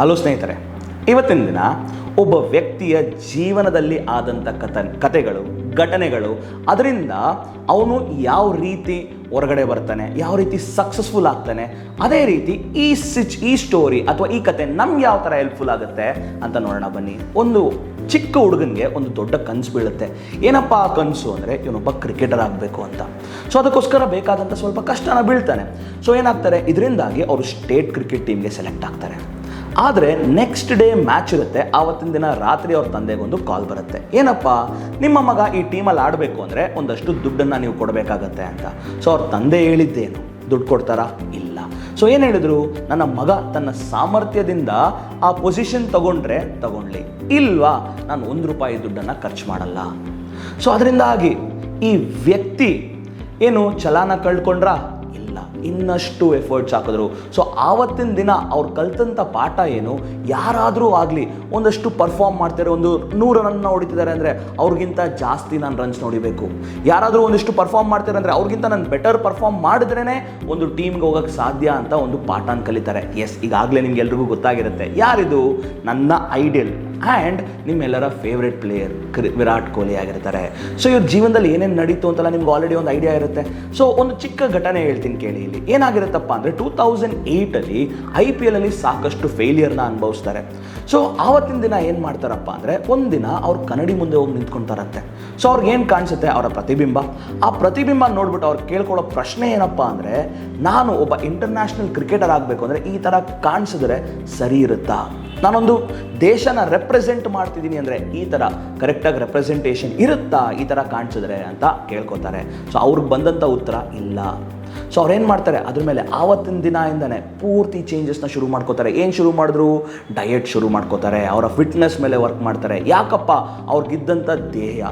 Hello ಸ್ನೇಹಿತರೆ, ಇವತ್ತಿನ ದಿನ ಒಬ್ಬ ವ್ಯಕ್ತಿಯ ಜೀವನದಲ್ಲಿ ಆದಂಥ ಕಥ, ಕಥೆಗಳು, ಘಟನೆಗಳು, ಅದರಿಂದ ಅವನು ಯಾವ ರೀತಿ ಹೊರಗಡೆ ಬರ್ತಾನೆ, ಯಾವ ರೀತಿ ಸಕ್ಸಸ್ಫುಲ್ ಆಗ್ತಾನೆ, ಅದೇ ರೀತಿ ಈ ಸಿಚ್, ಈ ಸ್ಟೋರಿ ಅಥವಾ ಈ ಕತೆ ನಮ್ಗೆ ಯಾವ ಥರ ಹೆಲ್ಪ್ಫುಲ್ ಆಗುತ್ತೆ ಅಂತ ನೋಡೋಣ ಬನ್ನಿ. ಒಂದು ಚಿಕ್ಕ ಹುಡುಗನಿಗೆ ಒಂದು ದೊಡ್ಡ ಕನಸು ಬೀಳುತ್ತೆ. ಏನಪ್ಪ ಆ ಕನಸು ಅಂದರೆ ಇವನೊಬ್ಬ ಕ್ರಿಕೆಟರ್ ಆಗಬೇಕು ಅಂತ. ಸೊ ಅದಕ್ಕೋಸ್ಕರ ಬೇಕಾದಂಥ ಸ್ವಲ್ಪ ಕಷ್ಟನ ಬೀಳ್ತಾನೆ. ಸೊ ಏನಾಗ್ತಾರೆ? ಇದರಿಂದಾಗಿ ಅವರು ಸ್ಟೇಟ್ ಕ್ರಿಕೆಟ್ ಟೀಮ್ಗೆ ಸೆಲೆಕ್ಟ್ ಆಗ್ತಾರೆ. ಆದರೆ ನೆಕ್ಸ್ಟ್ ಡೇ ಮ್ಯಾಚ್ ಇರುತ್ತೆ. ಆವತ್ತಿನ ದಿನ ರಾತ್ರಿ ಅವ್ರ ತಂದೆಗೊಂದು ಕಾಲ್ ಬರುತ್ತೆ. ಏನಪ್ಪ? ನಿಮ್ಮ ಮಗ ಈ ಟೀಮಲ್ಲಿ ಆಡಬೇಕು ಅಂದರೆ ಒಂದಷ್ಟು ದುಡ್ಡನ್ನು ನೀವು ಕೊಡಬೇಕಾಗತ್ತೆ ಅಂತ. ಸೊ ಅವ್ರ ತಂದೆ ಹೇಳಿದ್ದೇನು. ದುಡ್ಡು ಕೊಡ್ತಾರಾ? ಇಲ್ಲ. ಸೊ ಏನು ಹೇಳಿದ್ರು? ನನ್ನ ಮಗ ತನ್ನ ಸಾಮರ್ಥ್ಯದಿಂದ ಆ ಪೊಸಿಷನ್ ತಗೊಂಡ್ರೆ ತಗೊಳ್ಳಿ ಇಲ್ವಾ? ನಾನು ಒಂದು ರೂಪಾಯಿ ದುಡ್ಡನ್ನು ಖರ್ಚು ಮಾಡಲ್ಲ. ಸೊ ಅದರಿಂದಾಗಿ ಈ ವ್ಯಕ್ತಿ ಏನು ಚಲಾನ ಕಳ್ಕೊಂಡ್ರ? ಇನ್ನಷ್ಟು ಎಫರ್ಟ್ಸ್ ಹಾಕಿದ್ರು ಸೊ ಆವತ್ತಿನ ದಿನ ಅವ್ರು ಕಲ್ತಂಥ ಪಾಠ ಏನು? ಯಾರಾದರೂ ಆಗಲಿ ಒಂದಷ್ಟು ಪರ್ಫಾರ್ಮ್ ಮಾಡ್ತಾರೆ ಒಂದು ನೂರು ರನ್ನ ಹೊಡಿತಿದ್ದಾರೆ ಅಂದರೆ ಅವ್ರಿಗಿಂತ ಜಾಸ್ತಿ ನಾನು ರನ್ಸ್ ನೋಡಿಬೇಕು. ಯಾರಾದರೂ ಒಂದಿಷ್ಟು ಪರ್ಫಾರ್ಮ್ ಮಾಡ್ತಾರೆ ಅಂದರೆ ಅವ್ರಿಗಿಂತ ನಾನು ಬೆಟರ್ ಪರ್ಫಾರ್ಮ್ ಮಾಡಿದ್ರೇ ಒಂದು ಟೀಮ್ಗೆ ಹೋಗೋಕ್ಕೆ ಸಾಧ್ಯ ಅಂತ ಒಂದು ಪಾಠನ ಕಲಿತಾರೆ. ಎಸ್ ಈಗಾಗಲೇ ನಿಮ್ಗೆಲ್ರಿಗೂ ಗೊತ್ತಾಗಿರುತ್ತೆ. ಯಾರಿದು? ನನ್ನ ಐಡಿಯಲ್ ಆ್ಯಂಡ್ ನಿಮ್ಮೆಲ್ಲರ ಫೇವ್ರೆಟ್ ಪ್ಲೇಯರ್ ಕ್ರಿ ವಿರಾಟ್ ಕೊಹ್ಲಿ ಆಗಿರ್ತಾರೆ. ಸೊ ಇವ್ರ ಜೀವನದಲ್ಲಿ ಏನೇನು ನಡೀತು ಅಂತೆಲ್ಲ ನಿಮ್ಗೆ ಆಲ್ರೆಡಿ ಒಂದು ಐಡಿಯಾ ಇರುತ್ತೆ. ಸೊ ಒಂದು ಚಿಕ್ಕ ಘಟನೆ ಹೇಳ್ತೀನಿ ಕೇಳಿ ಇಲ್ಲಿ. ಏನಾಗಿರುತ್ತಪ್ಪ ಅಂದರೆ ಟೂ ತೌಸಂಡ್ ಏಯ್ಟಲ್ಲಿ ಐ ಪಿ ಎಲಲ್ಲಿ ಸಾಕಷ್ಟು ಫೇಲಿಯರ್ನ ಅನುಭವಿಸ್ತಾರೆ. ಸೊ ಆವತ್ತಿನ ದಿನ ಏನು ಮಾಡ್ತಾರಪ್ಪ ಅಂದರೆ ಒಂದಿನ ಅವ್ರು ಕನ್ನಡಿ ಮುಂದೆ ಹೋಗಿ ನಿಂತ್ಕೊಂತಾರಂತೆ ಸೊ ಅವ್ರಿಗೆ ಏನು ಕಾಣಿಸುತ್ತೆ? ಅವರ ಪ್ರತಿಬಿಂಬ. ಆ ಪ್ರತಿಬಿಂಬ ನೋಡ್ಬಿಟ್ಟು ಅವ್ರು ಕೇಳ್ಕೊಳ್ಳೋ ಪ್ರಶ್ನೆ ಏನಪ್ಪ ಅಂದರೆ ನಾನು ಒಬ್ಬ ಇಂಟರ್ನ್ಯಾಷನಲ್ ಕ್ರಿಕೆಟರ್ ಆಗಬೇಕು ಅಂದರೆ ಈ ಥರ ಕಾಣಿಸಿದ್ರೆ ಸರಿ ಇರುತ್ತಾ? ನಾನೊಂದು ದೇಶನ ರೆಪ್ರೆಸೆಂಟ್ ಮಾಡ್ತಿದ್ದೀನಿ ಅಂದರೆ ಈ ಥರ ಕರೆಕ್ಟಾಗಿ ರೆಪ್ರೆಸೆಂಟೇಷನ್ ಇರುತ್ತಾ? ಈ ಥರ ಕಾಣಿಸಿದ್ರೆ ಅಂತ ಕೇಳ್ಕೊತಾರೆ. ಸೊ ಅವ್ರಿಗೆ ಬಂದಂಥ ಉತ್ತರ ಇಲ್ಲ. ಸೊ ಅವ್ರೇನು ಮಾಡ್ತಾರೆ? ಅದ್ರ ಮೇಲೆ ಆವತ್ತಿನ ದಿನದಿಂದನೇ ಪೂರ್ತಿ ಚೇಂಜಸ್ನ ಶುರು ಮಾಡ್ಕೋತಾರೆ. ಏನು ಶುರು ಮಾಡಿದ್ರು? ಡಯಟ್ ಶುರು ಮಾಡ್ಕೋತಾರೆ. ಅವರ ಫಿಟ್ನೆಸ್ ಮೇಲೆ ವರ್ಕ್ ಮಾಡ್ತಾರೆ. ಯಾಕಪ್ಪ? ಅವ್ರಿಗಿದ್ದಂಥ ಧ್ಯೇಯ.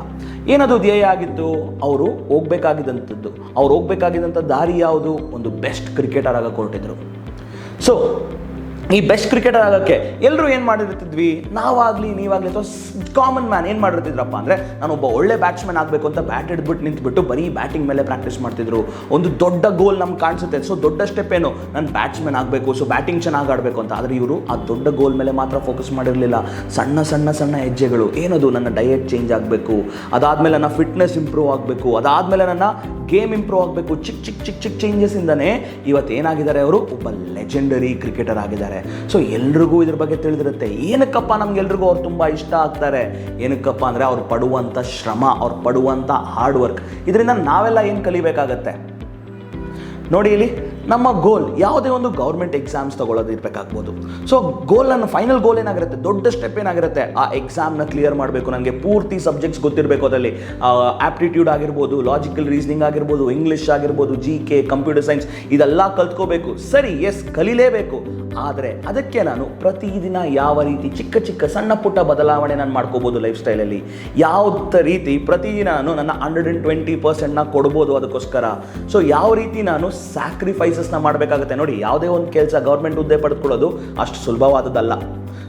ಏನದು ಧ್ಯೇಯ ಆಗಿತ್ತು ಅವರು ಹೋಗ್ಬೇಕಾಗಿದ್ದಂಥದ್ದು. ಅವ್ರು ಹೋಗ್ಬೇಕಾಗಿದ್ದಂಥ ದಾರಿ ಯಾವುದು? ಒಂದು ಬೆಸ್ಟ್ ಕ್ರಿಕೆಟರ್ ಆಗ ಹೊರಟಿದ್ರು ಸೊ ಈ ಬೆಸ್ಟ್ ಕ್ರಿಕೆಟರ್ ಆಗೋಕ್ಕೆ ಎಲ್ಲರೂ ಏನು ಮಾಡಿರ್ತಿದ್ವಿ? ನಾವಾಗಲಿ, ನೀವಾಗಲಿ ಅಥವಾ ಕಾಮನ್ ಮ್ಯಾನ್ ಏನು ಮಾಡಿರ್ತಿದ್ರಪ್ಪ ಅಂದರೆ ನಾನು ಒಬ್ಬ ಒಳ್ಳೆ ಬ್ಯಾಟ್ಸ್ಮನ್ ಆಗಬೇಕು ಅಂತ ಬ್ಯಾಟ್ ಹಿಡ್ಬಿಟ್ಟು ನಿಂತುಬಿಟ್ಟು ಬರೀ ಬ್ಯಾಟಿಂಗ್ ಮೇಲೆ ಪ್ರಾಕ್ಟೀಸ್ ಮಾಡ್ತಿದ್ರು. ಒಂದು ದೊಡ್ಡ ಗೋಲ್ ನಮ್ಗೆ ಕಾಣಿಸುತ್ತೆ. ಸೊ ದೊಡ್ಡ ಸ್ಟೆಪ್ ಏನು? ನಾನು ಬ್ಯಾಟ್ಸ್ಮನ್ ಆಗಬೇಕು ಸೊ ಬ್ಯಾಟಿಂಗ್ ಚೆನ್ನಾಗಿ ಆಡಬೇಕು ಅಂತ. ಆದರೆ ಇವರು ಆ ದೊಡ್ಡ ಗೋಲ್ ಮೇಲೆ ಮಾತ್ರ ಫೋಕಸ್ ಮಾಡಿರಲಿಲ್ಲ. ಸಣ್ಣ ಸಣ್ಣ ಸಣ್ಣ ಹೆಜ್ಜೆಗಳು. ಏನದು ನನ್ನ ಡಯಟ್ ಚೇಂಜ್ ಆಗಬೇಕು? ಅದಾದಮೇಲೆ ನನ್ನ ಫಿಟ್ನೆಸ್ ಇಂಪ್ರೂವ್ ಆಗಬೇಕು. ಅದಾದಮೇಲೆ ನನ್ನ ಗೇಮ್ ಇಂಪ್ರೂವ್ ಆಗಬೇಕು ಚಿಕ್ಕ ಚಿಕ್ಕ ಚಿಕ್ಕ ಚಿಕ್ಕ ಚೇಂಜಸ್ಸಿಂದನೇ ಇವತ್ತು ಏನಾಗಿದ್ದಾರೆ ಅವರು? ಒಬ್ಬ ಲೆಜೆಂಡರಿ ಕ್ರಿಕೆಟರ್ ಆಗಿದ್ದಾರೆ. ಸೊ ಎಲ್ರಿಗೂ ಇದ್ರ ಬಗ್ಗೆ ತಿಳಿದಿರುತ್ತೆ. ಏನಕ್ಕಪ್ಪ ನಮ್ಗೆಲ್ರಿಗೂ ಅವ್ರು ತುಂಬ ಇಷ್ಟ ಆಗ್ತಾರೆ? ಏನಕ್ಕಪ್ಪ ಅಂದರೆ ಅವ್ರು ಪಡುವಂಥ ಶ್ರಮ, ಅವ್ರು ಪಡುವಂಥ ಹಾರ್ಡ್ ವರ್ಕ್ ಇದರಿಂದ ನಾವೆಲ್ಲ ಏನು ಕಲಿಬೇಕಾಗತ್ತೆ? ನೋಡಿ ಇಲ್ಲಿ ನಮ್ಮ ಗೋಲ್ ಯಾವುದೇ ಒಂದು ಗೌರ್ಮೆಂಟ್ ಎಕ್ಸಾಮ್ಸ್ ತಗೊಳ್ಳೋದು ಇರಬೇಕಾಗ್ಬೋದು. ಸೊ ಗೋಲ್ ನನ್ನ ಫೈನಲ್ ಗೋಲ್ ಏನಾಗಿರುತ್ತೆ? ದೊಡ್ಡ ಸ್ಟೆಪ್ ಏನಾಗಿರುತ್ತೆ? ಆ ಎಕ್ಸಾಮ್ನ ಕ್ಲಿಯರ್ ಮಾಡಬೇಕು. ನನಗೆ ಪೂರ್ತಿ ಸಬ್ಜೆಕ್ಟ್ಸ್ ಗೊತ್ತಿರಬೇಕು ಅದರಲ್ಲಿ. ಆಪ್ಟಿಟ್ಯೂಡ್ ಆಗಿರ್ಬೋದು ಲಾಜಿಕಲ್ ರೀಸನಿಂಗ್ ಆಗಿರ್ಬೋದು ಇಂಗ್ಲೀಷ್ ಆಗಿರ್ಬೋದು ಜಿ ಕೆ ಕಂಪ್ಯೂಟರ್ ಸೈನ್ಸ್ ಇದೆಲ್ಲ ಕಲ್ತ್ಕೋಬೇಕು. ಸರಿ ಎಸ್ ಕಲಿಲೇಬೇಕು. ಆದರೆ, ಅದಕ್ಕೆ ನಾನು ಪ್ರತಿದಿನ ಯಾವ ರೀತಿ ಚಿಕ್ಕ ಚಿಕ್ಕ ಸಣ್ಣ ಪುಟ್ಟ ಬದಲಾವಣೆ ನಾನು ಮಾಡ್ಕೋಬೋದು ಲೈಫ್ ಸ್ಟೈಲಲ್ಲಿ ಯಾವ ರೀತಿ ಪ್ರತಿದಿನ ನಾನು ನನ್ನ ಹಂಡ್ರೆಡ್ ಆ್ಯಂಡ್ ಟ್ವೆಂಟಿ ಪರ್ಸೆಂಟ್ನ ಕೊಡ್ಬೋದು ಅದಕ್ಕೋಸ್ಕರ? ಸೊ ಯಾವ ರೀತಿ ನಾನು ಸ್ಯಾಕ್ರಿಫೈಸಸ್ನ ಮಾಡಬೇಕಾಗುತ್ತೆ. ನೋಡಿ ಯಾವುದೇ ಒಂದು ಕೆಲಸ ಗೌರ್ಮೆಂಟ್ ಹುದ್ದೆ ಪಡೆದುಕೊಳ್ಳೋದು ಅಷ್ಟು ಸುಲಭವಾದದ್ದಲ್ಲ.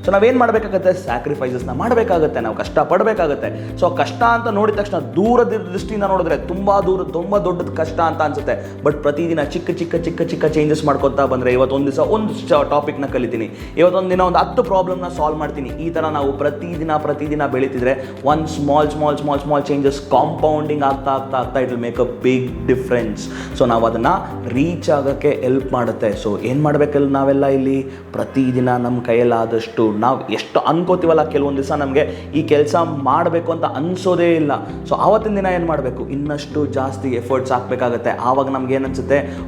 ಸೊ ನಾವೇನು ಮಾಡಬೇಕಾಗತ್ತೆ? ಸ್ಯಾಕ್ರಿಫೈಸಸ್ನ ಮಾಡಬೇಕಾಗತ್ತೆ. ನಾವು ಕಷ್ಟ ಪಡಬೇಕಾಗತ್ತೆ ಸೊ ಕಷ್ಟ ಅಂತ ನೋಡಿದ ತಕ್ಷಣ ದೂರದ ದೃಷ್ಟಿಯಿಂದ ನೋಡಿದ್ರೆ ತುಂಬ ದೂರ, ತುಂಬ ದೊಡ್ಡದು ಕಷ್ಟ ಅಂತ ಅನ್ಸುತ್ತೆ. ಬಟ್ ಪ್ರತಿದಿನ ಚಿಕ್ಕ ಚಿಕ್ಕ ಚಿಕ್ಕ ಚಿಕ್ಕ ಚೇಂಜಸ್ ಮಾಡ್ಕೊತಾ ಬಂದರೆ ಇವತ್ತೊಂದು ದಿವಸ ಒಂದು ಟಾಪಿಕ್ನ ಕಲಿತೀನಿ. ಇವತ್ತೊಂದು ದಿನ ಒಂದು ಹತ್ತು ಪ್ರಾಬ್ಲಮ್ನ ಸಾಲ್ವ್ ಮಾಡ್ತೀನಿ. ಈ ಥರ ನಾವು ಪ್ರತಿದಿನ ಪ್ರತಿದಿನ ಬೆಳೀತಿದ್ರೆ ಒಂದು small small small small changes compounding ಆಗ್ತಾ ಆಗ್ತಾ ಆಗ್ತಾ it will make a big difference so ನಾವು ಅದನ್ನು ರೀಚ್ ಆಗೋಕ್ಕೆ ಹೆಲ್ಪ್ ಮಾಡುತ್ತೆ. ಸೊ ಏನು ಮಾಡಬೇಕಲ್ಲ ನಾವೆಲ್ಲ ಇಲ್ಲಿ? ಪ್ರತಿದಿನ ನಮ್ಮ ಕೈಯಲ್ಲಾದಷ್ಟು ನಾವು ಎಷ್ಟು ಅನ್ಕೋತೀವಲ್ಲ ಕೆಲವೊಂದು ದಿವಸ ನಮಗೆ ಈ ಕೆಲಸ ಮಾಡಬೇಕು ಅಂತ ಅನಿಸೋದೇ ಇಲ್ಲ. ಸೊ ಆವತ್ತಿನ ದಿನ ಏನು ಮಾಡಬೇಕು? ಇನ್ನಷ್ಟು ಜಾಸ್ತಿ ಎಫರ್ಟ್ಸ್ ಹಾಕಬೇಕಾಗತ್ತೆ. ಆವಾಗ ನಮ್ಗೆ ಏನು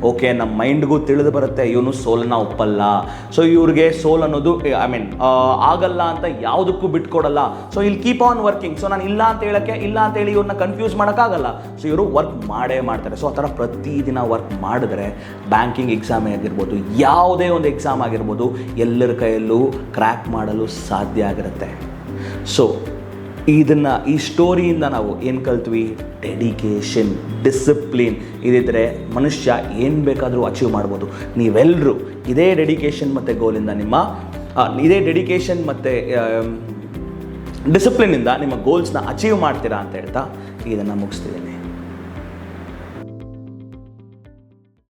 ಓಕೆ ನಮ್ಮ ಮೈಂಡ್ಗೂ ತಿಳಿದು ಬರುತ್ತೆ. ಇವನು ಸೋಲನ್ನ ಒಪ್ಪಲ್ಲ. ಸೊ ಇವ್ರಿಗೆ ಸೋಲ್ ಅನ್ನೋದು ಐ ಮೀನ್ ಆಗಲ್ಲ ಅಂತ ಯಾವುದಕ್ಕೂ ಬಿಟ್ಕೊಡಲ್ಲ. ಸೊ ಇಲ್ಲಿ ಕೀಪ್ ಆನ್ ವರ್ಕಿಂಗ್ ಸೊ ನಾನು ಇಲ್ಲ ಅಂತ ಹೇಳಕ್ಕೆ, ಇಲ್ಲ ಅಂತ ಹೇಳಿ ಇವ್ರನ್ನ ಕನ್ಫ್ಯೂಸ್ ಮಾಡೋಕ್ಕಾಗಲ್ಲ. ಸೊ ಇವರು ವರ್ಕ್ ಮಾಡೇ ಮಾಡ್ತಾರೆ. ಸೊ ಆ ಥರ ಪ್ರತಿದಿನ ವರ್ಕ್ ಮಾಡಿದ್ರೆ ಬ್ಯಾಂಕಿಂಗ್ ಎಕ್ಸಾಮೇ ಆಗಿರ್ಬೋದು, ಯಾವುದೇ ಒಂದು ಎಕ್ಸಾಮ್ ಆಗಿರ್ಬೋದು, ಎಲ್ಲರ ಕೈಯಲ್ಲೂ ಕ್ರ್ಯಾಕ್ ಮಾಡಲು ಸಾಧ್ಯ ಆಗಿರುತ್ತೆ. ಸೊ ಇದನ್ನು, ಈ ಸ್ಟೋರಿಯಿಂದ ನಾವು ಏನು ಕಲ್ತ್ವಿ? ಡೆಡಿಕೇಶನ್ ಡಿಸಿಪ್ಲಿನ್ ಇದಿದ್ರೆ ಮನುಷ್ಯ ಏನು ಬೇಕಾದರೂ ಅಚೀವ್ ಮಾಡ್ಬೋದು. ನೀವೆಲ್ಲರೂ ಇದೇ ಡೆಡಿಕೇಶನ್ ಮತ್ತು ಗೋಲಿಂದ ನಿಮ್ಮ ಇದೇ ಡೆಡಿಕೇಷನ್ ಮತ್ತು ಡಿಸಿಪ್ಲಿನಿಂದ ನಿಮ್ಮ ಗೋಲ್ಸ್ನ ಅಚೀವ್ ಮಾಡ್ತೀರಾ ಅಂತ ಹೇಳ್ತಾ ಇದನ್ನು ಮುಗಿಸ್ತಿದ್ದೀನಿ.